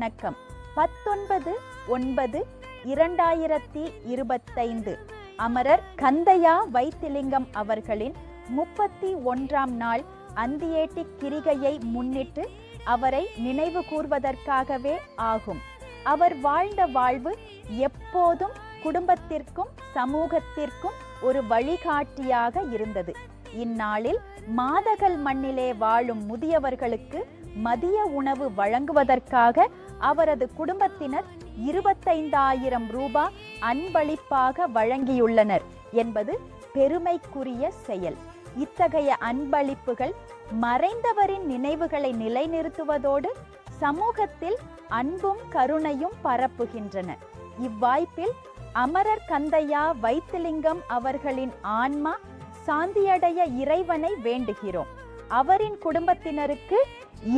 வணக்கம். பத்தொன்பது ஒன்பது இரண்டாயிரத்தி இருபத்தைந்து. அமரர் கந்தையா வைத்திலிங்கம் அவர்களின் முப்பத்தி ஒன்றாம் நாள் அந்தியேட்டி கிரிகையை முன்னிட்டு அவரை நினைவு கூர்வதற்காகவே ஆகும். அவர் வாழ்ந்த வாழ்வு எப்போதும் குடும்பத்திற்கும் சமூகத்திற்கும் ஒரு வழிகாட்டியாக இருந்தது. இந்நாளில் மாதகல் மண்ணிலே வாழும் முதியவர்களுக்கு மதிய உணவு வழங்குவதற்காக அவரது குடும்பத்தினர் இருபத்தைந்தாயிரம் ரூபாய் அன்பளிப்பாக வழங்கியுள்ளனர் என்பது பெருமைக்குரிய செயல். இத்தகைய அன்பளிப்புகள் மறைந்தவரின் நினைவுகளை நிலைநிறுத்துவதோடு சமூகத்தில் அன்பும் கருணையும் பரப்புகின்றன. இவ்வாய்ப்பில் அமரர் கந்தையா வைத்திலிங்கம் அவர்களின் ஆன்மா சாந்தியடைய இறைவனை வேண்டுகிறோம். அவரின் குடும்பத்தினருக்கு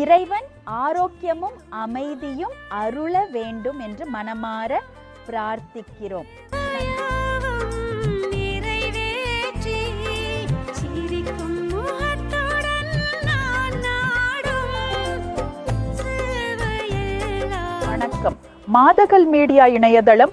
இறைவன் ஆரோக்கியமும் அமைதியும் அருள வேண்டும் என்று மனமாற பிரார்த்திக்கிறோம். வணக்கம். மாதகல் மீடியா இணையதளம்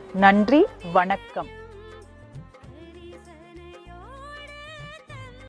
நன்றி வணக்கம்.